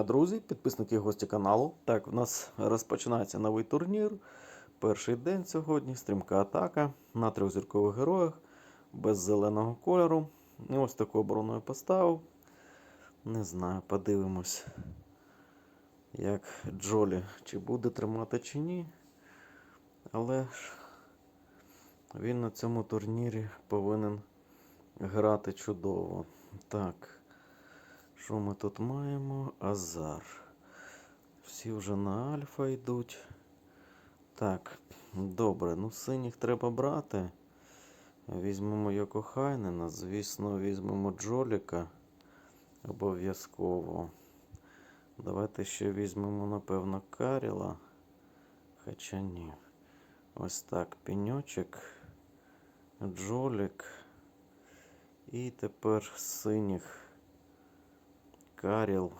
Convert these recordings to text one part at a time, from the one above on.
дня, друзі, підписники і гості каналу. Так, у нас розпочинається новий турнір. Перший день сьогодні. Стрімка атака на трьохзіркових героях без зеленого кольору. І ось таку оборону я поставив. Не знаю, подивимось, як Джолі чи буде тримати, чи ні. Але ж він на цьому турнірі повинен грати чудово. Так. Що ми тут маємо? Азар. Всі вже на альфа йдуть. Так, добре, ну синіх треба брати. Візьмемо Йокохайнена, звісно, візьмемо Джоліка. Обов'язково. Давайте ще візьмемо, напевно, Каріла. Хоча ні. Ось так, пеньочок, Джолік. І тепер синіх. Каріл.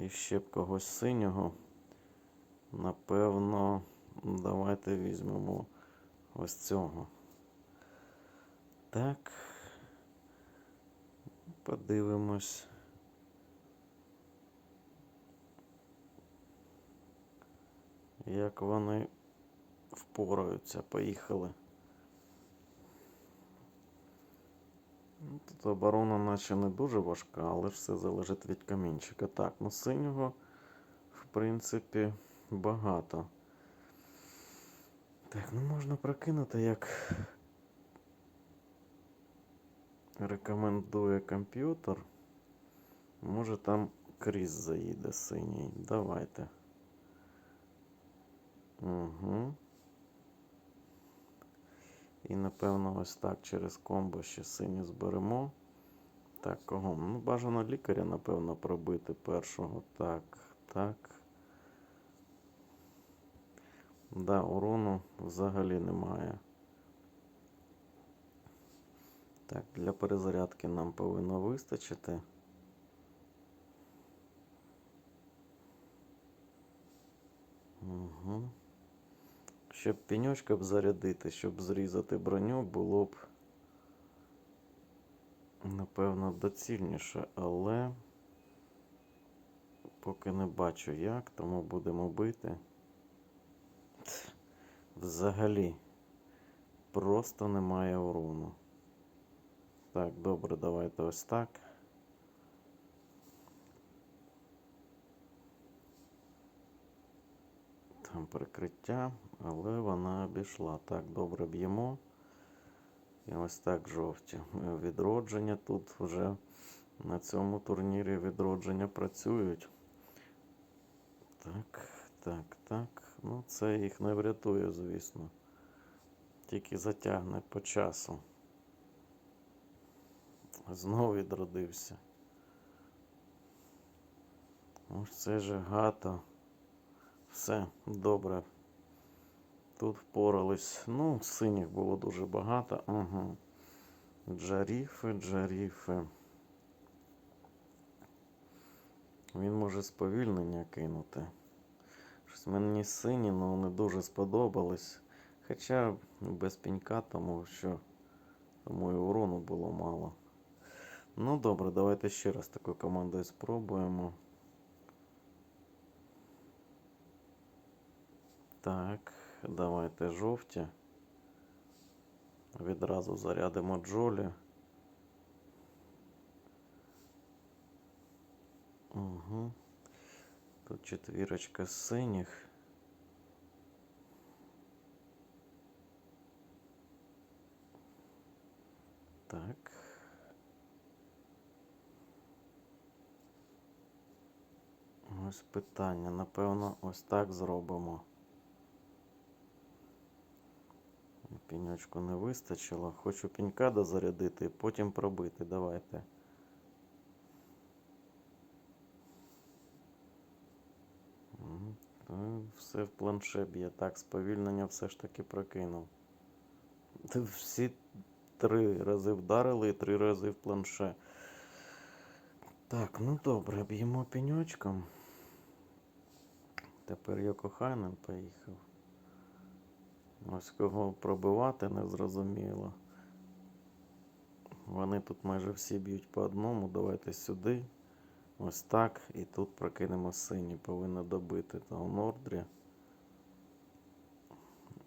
І ще б когось синього. Напевно, давайте візьмемо ось цього. Так. Подивимось. Як вони впораються. Поїхали. Тут оборона наче не дуже важка, але ж все залежить від камінчика. Так, ну синього, в принципі, багато. Так, ну можна прокинути, як рекомендує комп'ютер. Може там кріс заїде синій. Давайте. Угу. І напевно ось так через комбо ще сині зберемо. Так, кого? Ну, бажано лікаря, напевно, пробити першого. Так, так. Да, урону взагалі немає. Так, для перезарядки нам повинно вистачити. Угу. Щоб пеньочка б зарядити, щоб зрізати броню, було б, напевно, доцільніше, але поки не бачу як, тому будемо бити. Взагалі просто немає урону. Так, добре, давайте ось так. Прикриття, але вона обійшла. Так, добре б'ємо. І ось так жовті. Відродження тут вже на цьому турнірі відродження працюють. Так, так, так. Ну, це їх не врятує, звісно. Тільки затягне по часу. Знову відродився. Ось це же гато. Все, добре. Тут впорались. Ну, синіх було дуже багато. Угу. Джаріфи, джаріфи. Він може сповільнення кинути. Щось мені сині, ну не дуже сподобались. Хоча без пінька, тому що тому і урону було мало. Ну добре, давайте ще раз таку командою спробуємо. Так, давайте жовті. Відразу зарядимо джолі. Угу. Тут четвірочка синіх. Так. Ось питання. Напевно, ось так зробимо. Піньочку не вистачило. Хочу пінька дозарядити потім пробити. Давайте. Все в планше б'є. Так, сповільнення все ж таки прокинув. Всі три рази вдарили і три рази в планше. Так, ну добре, б'ємо піньочком. Тепер Йокохайнен поїхав. Ось кого пробивати не зрозуміло. Вони тут майже всі б'ють по одному. Давайте сюди. Ось так. І тут прокинемо синій. Повинно добити там Нордрі.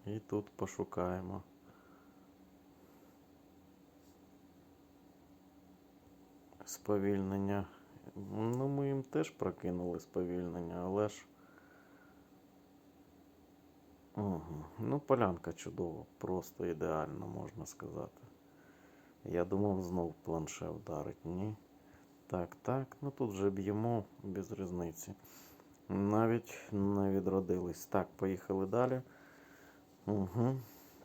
І тут пошукаємо. Сповільнення. Ну, ми їм теж прокинули сповільнення, але ж. Угу. Ну, полянка чудова, просто ідеально, можна сказати. Я думав, знов планше вдарить. Ні. Так, так, ну тут вже б'ємо без різниці. Навіть не відродились. Так, поїхали далі. Угу.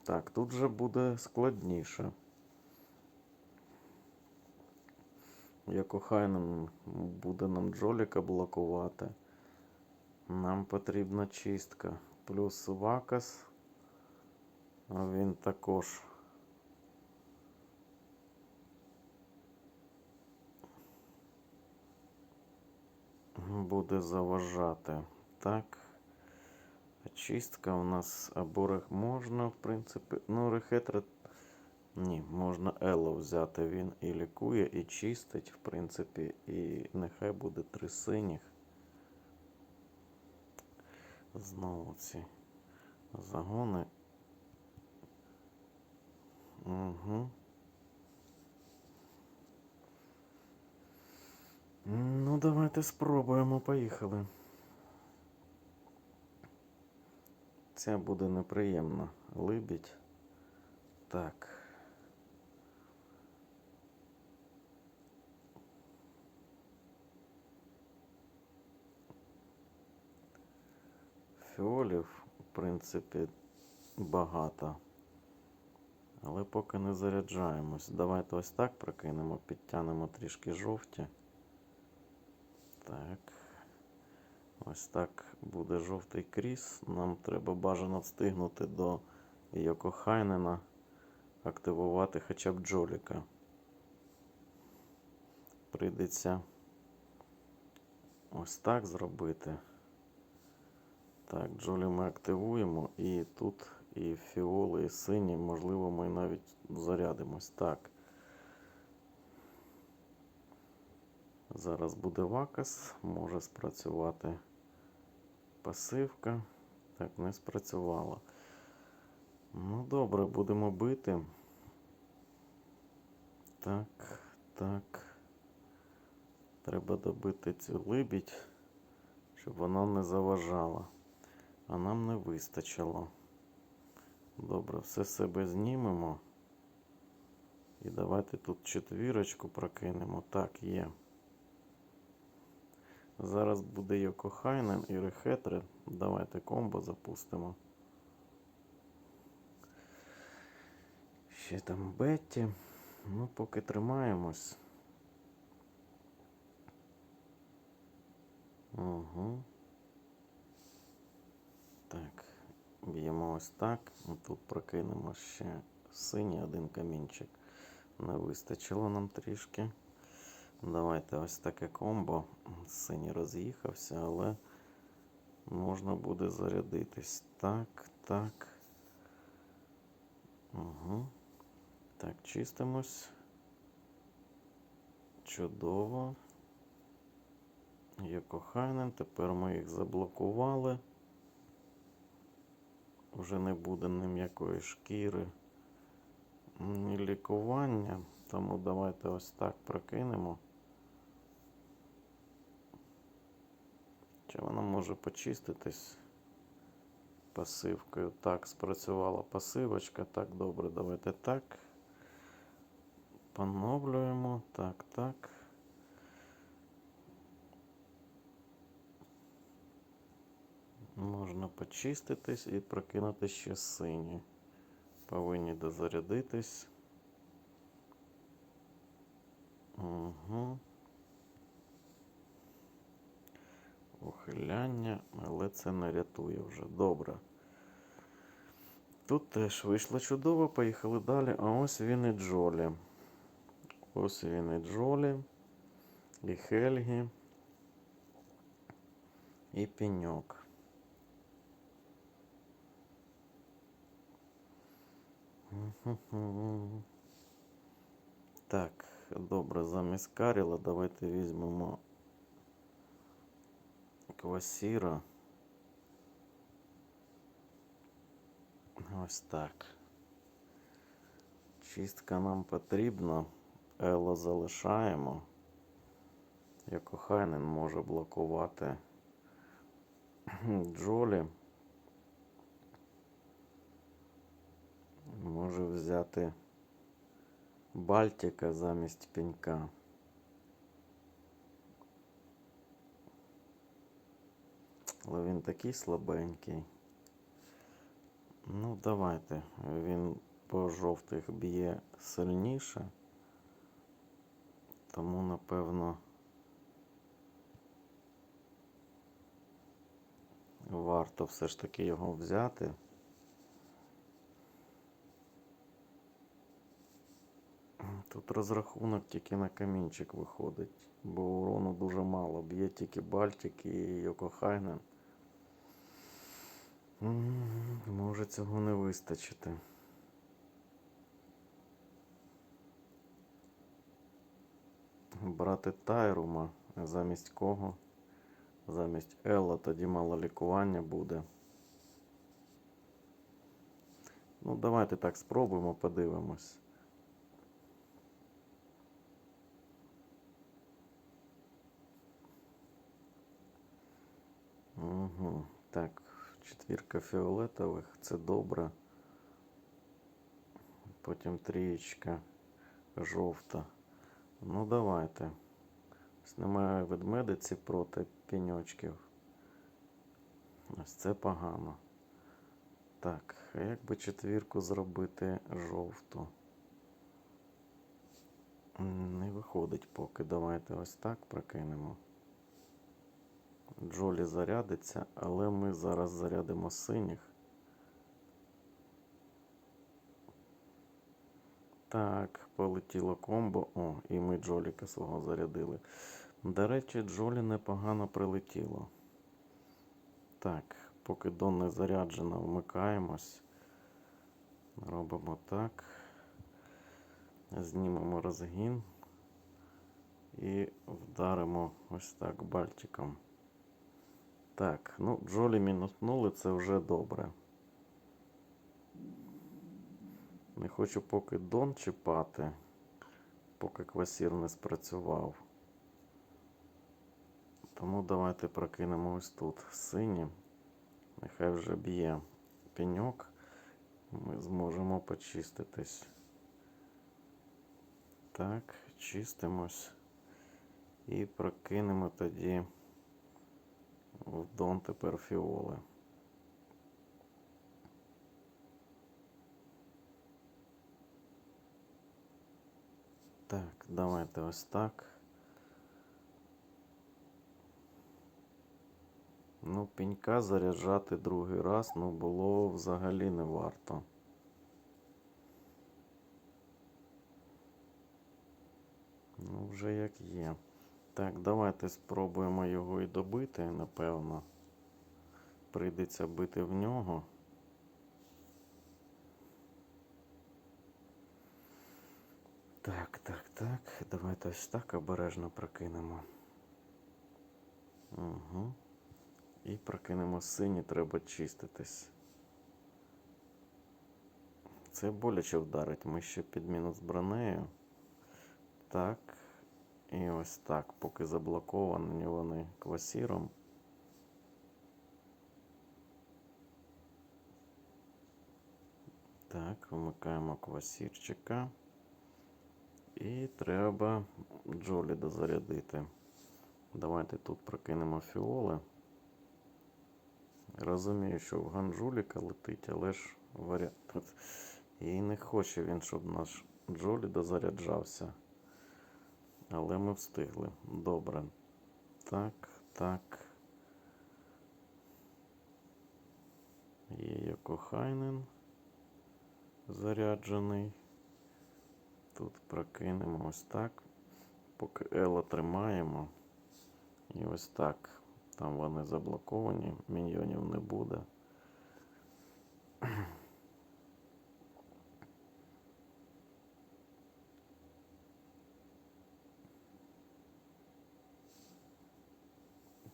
Так, тут вже буде складніше. Як Охайнен буде нам Джоліка блокувати. Нам потрібна чистка. Плюс Вакас. Він також. Буде заважати. Так. Чистка у нас або можна, в принципі. Ну, рехетра. Ні, можна Ело взяти. Він і лікує, і чистить, в принципі, і нехай буде три синіх. Знову ці загони. Угу. Ну, давайте спробуємо. Поїхали. Це буде неприємно. Либідь. Так. Фіолів, в принципі, багато. Але поки не заряджаємось. Давайте ось так прокинемо, підтягнемо трішки жовті. Так. Ось так буде жовтий кріс. Нам треба бажано встигнути до Йокохайнена активувати хоча б Джоліка. Прийдеться ось так зробити. Так, Джолі ми активуємо і тут і фіоли, і сині, можливо, ми навіть зарядимось. Так. Зараз буде вакас, може спрацювати пасивка. Так, не спрацювала. Ну, добре, будемо бити. Так, так. Треба добити цю либідь, щоб вона не заважала. А нам не вистачило. Добре, все себе знімемо. І давайте тут четвірочку прокинемо. Так, є. Зараз буде Йокохайнен і Рехетри. Давайте комбо запустимо. Ще там Бетті. Ну, поки тримаємось. Угу. Так, б'ємо ось так. Тут прокинемо ще синій один камінчик. Не вистачило нам трішки. Давайте ось таке комбо. Синій роз'їхався, але можна буде зарядитись. Так, так. Угу. Так, чистимось. Чудово. Є кохайним. Тепер ми їх заблокували. Вже не буде ні м'якої шкіри, ні лікування. Тому давайте ось так прокинемо. Чи вона може почиститись пасивкою? Так, спрацювала пасивочка. Так, добре, давайте так. Поновлюємо. Так, так. Можна почиститись і прокинути ще сині. Повинні дозарядитись. Угу. Ухиляння, але це не рятує вже. Добре. Тут теж вийшло чудово, поїхали далі. А ось він і Джолі. Ось він і Джолі, і Хельгі, і Пеньок. Так, добре, замість Каріла давайте візьмемо квасіра. Ось так. Чистка нам потрібна. Ело залишаємо. Якохайнен може блокувати Джолі. Може взяти Бальтика замість пенька. Але він такий слабенький. Ну, давайте. Він по жовтих б'є сильніше. Тому, напевно, варто все ж таки його взяти. Тут розрахунок тільки на камінчик виходить, бо урону дуже мало. Б'є тільки Бальтик і Йокохайнен. Може цього не вистачити. Брати Тайрума замість кого? Замість Елла тоді мало лікування буде. Ну, давайте так спробуємо, подивимось. Угу. Так, четвірка фіолетових, це добре. Потім трієчка жовта. Ну, давайте. Ось Немає ведмедиці проти піньочків. Ось це погано. Так, а як би четвірку зробити жовту? Не виходить поки. Давайте ось так прокинемо. Джолі зарядиться, але ми зараз зарядимо синіх. Так, полетіло комбо. О, і ми Джоліка свого зарядили. До речі, Джолі непогано прилетіло. Так, поки Дон не заряджена, вмикаємось. Робимо так. Знімемо розгін і вдаримо ось так бальтиком. Так, ну, Джолі мінуснули, це вже добре. Не хочу поки Дон чіпати, поки квасір не спрацював. Тому давайте прокинемо ось тут сині. Нехай вже б'є пеньок. Ми зможемо почиститись. Так, чистимось. І прокинемо тоді в Дон тепер фіоли. Так, давайте ось так. Ну, пенька заряджати другий раз, ну, було взагалі не варто. Ну, вже як є. Так, давайте спробуємо його і добити, напевно. Прийдеться бити в нього. Так, так, так. Давайте ось так обережно прокинемо. Угу. І прокинемо сині, треба чиститись. Це боляче вдарить. Ми ще під мінус бронею. Так. І ось так, поки заблоковані вони квасіром. Так, вмикаємо квасірчика. І треба Джолі дозарядити. Давайте тут прокинемо фіоли. Розумію, що в Ганжуліка летить, але ж варіант. І не хоче він, щоб наш Джолі дозаряджався. Але ми встигли. Добре. Так, так. Є Якохайнен заряджений. Тут прокинемо ось так. Поки Ела тримаємо. І ось так. Там вони заблоковані, міньйонів не буде.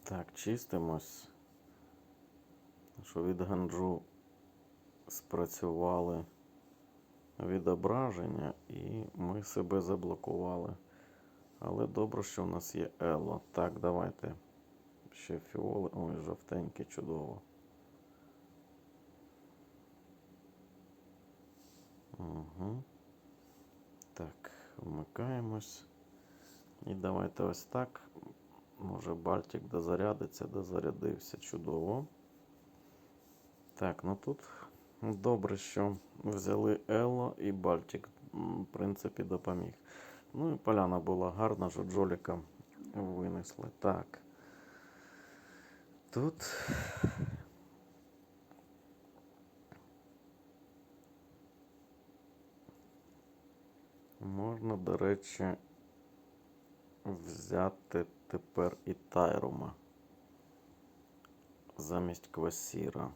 Так, чистимось. Що від ганджу спрацювали відображення і ми себе заблокували. Але добре, що в нас є Ело. Так, давайте. Ще фіоли. Ой, жовтеньке, чудово. Угу. Так, вмикаємось. І давайте ось так. Може Бальтик дозарядиться, дозарядився чудово. Так, ну тут добре, що взяли Ело і Бальтик, в принципі, допоміг. Ну і поляна була гарна, що Джоліка винесли. Так. Тут. Можна, до речі, взяти тепер і Тайрума замість Квасіра.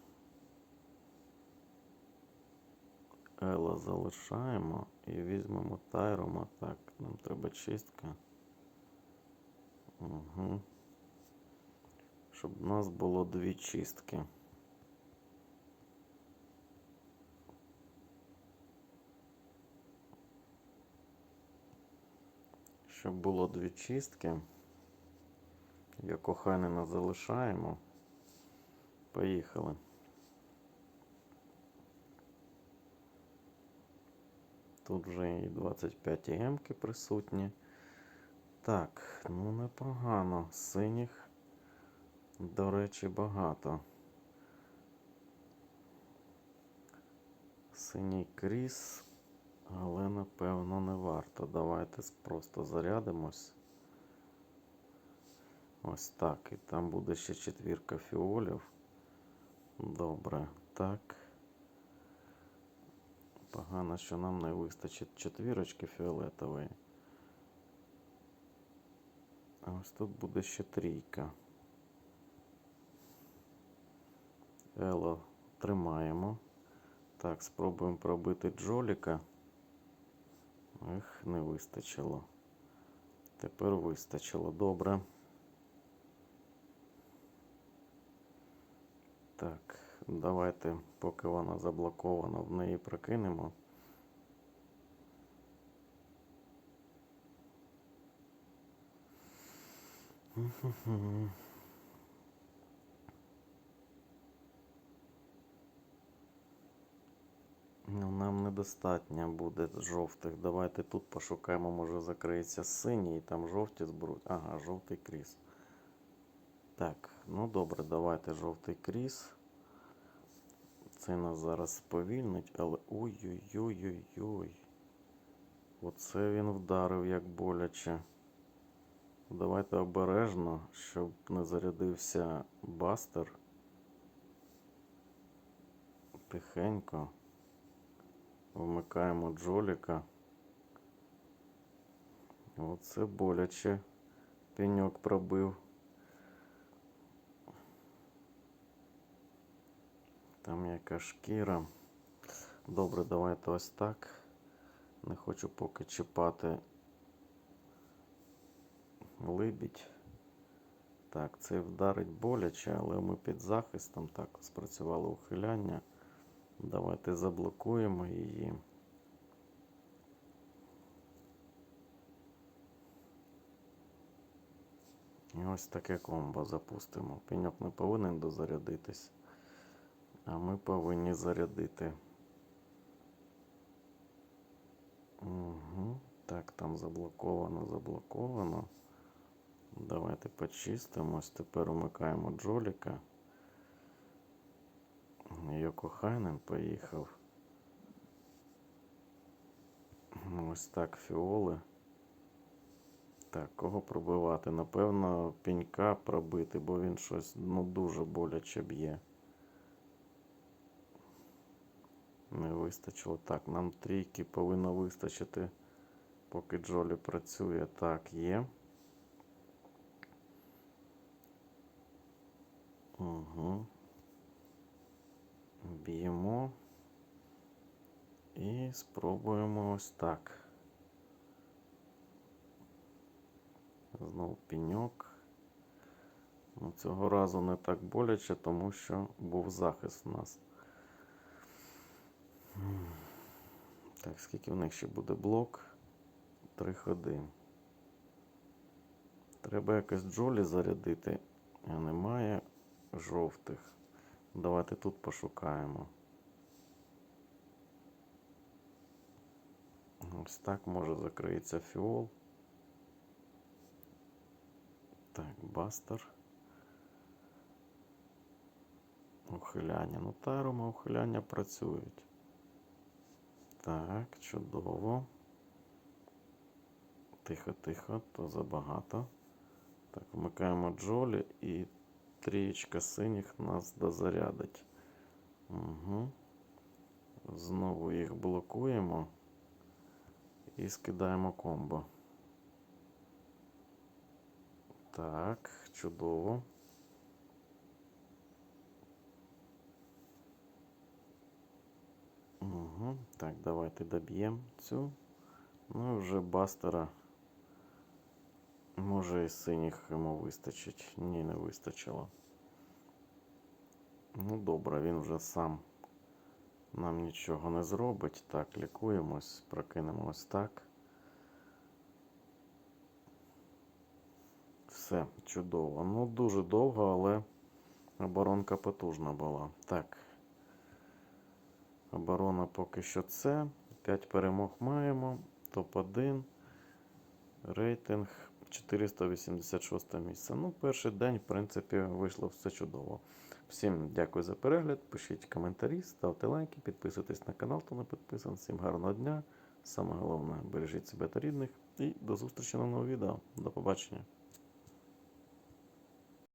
Ела залишаємо і візьмемо Тайрума. Так, нам треба чистка. Угу. Щоб у нас було дві чистки. Щоб було дві чистки. Як охайнена залишаємо. Поїхали. Тут вже і 25 ємки присутні. Так, ну непогано. Синіх, до речі, багато. Синій кріс, але напевно не варто. Давайте просто зарядимось. Ось так. І там буде ще четвірка фіолів. Добре, так. Погано, що нам не вистачить четвірочки фіолетової. А ось тут буде ще трійка. Ело тримаємо. Так, спробуємо пробити Джоліка. Ех, не вистачило. Тепер вистачило. Добре. Так, давайте, поки вона заблокована, в неї прокинемо. Ну, нам недостатньо буде жовтих. Давайте тут пошукаємо, може закриється синій, і там жовті зберуть. Ага, жовтий кріс. Так, ну добре, давайте жовтий кріс. Це нас зараз сповільнить, але ой-ой-ой-ой-ой. Оце він вдарив як боляче. Давайте обережно, щоб не зарядився бастер. Тихенько. Вмикаємо джоліка. Оце боляче. Пеньок пробив. Там яка шкіра. Добре, давайте ось так. Не хочу поки чіпати либідь. Так, це вдарить боляче, але ми під захистом так спрацювало ухиляння. Давайте заблокуємо її. І ось таке комбо запустимо. Пеньок не повинен дозарядитись. А ми повинні зарядити. Угу. Так, там заблоковано, заблоковано. Давайте почистимось. Тепер умикаємо Джоліка. Йокохайнен поїхав. Ось так фіоли. Так, кого пробивати? Напевно, пенька пробити, бо він щось ну, дуже боляче б'є. Не вистачило. Так, нам трійки повинно вистачити, поки Джолі працює. Так, є. Угу. Б'ємо. І спробуємо ось так. Знову пеньок. Ну, Цього разу не так боляче, тому що був захист у нас. Так, скільки в них ще буде блок? Три ходи. Треба якось джолі зарядити, а немає жовтих. Давайте тут пошукаємо. Ось так може закриється фіол. Так, бастер. Ухиляння. Ну, тарума ухиляння працюють. Так, чудово. Тихо, тихо, то забагато. Так, вмикаємо джолі і трієчка синіх нас дозарядить. Угу. Знову їх блокуємо і скидаємо комбо. Так, чудово. Угу. Так, давайте доб'ємо цю. Ну і вже бастера. Може і синіх йому вистачить. Ні, не вистачило. Ну добре, він вже сам нам нічого не зробить. Так, лікуємось, прокинемо ось так. Все, чудово. Ну, дуже довго, але оборонка потужна була. Так. Оборона поки що це. 5 перемог маємо. Топ-1. Рейтинг 486 місце. Ну, перший день, в принципі, вийшло все чудово. Всім дякую за перегляд. Пишіть коментарі, ставте лайки, підписуйтесь на канал, хто не підписаний. Всім гарного дня. Саме головне, бережіть себе та рідних. І до зустрічі на новому відео. До побачення.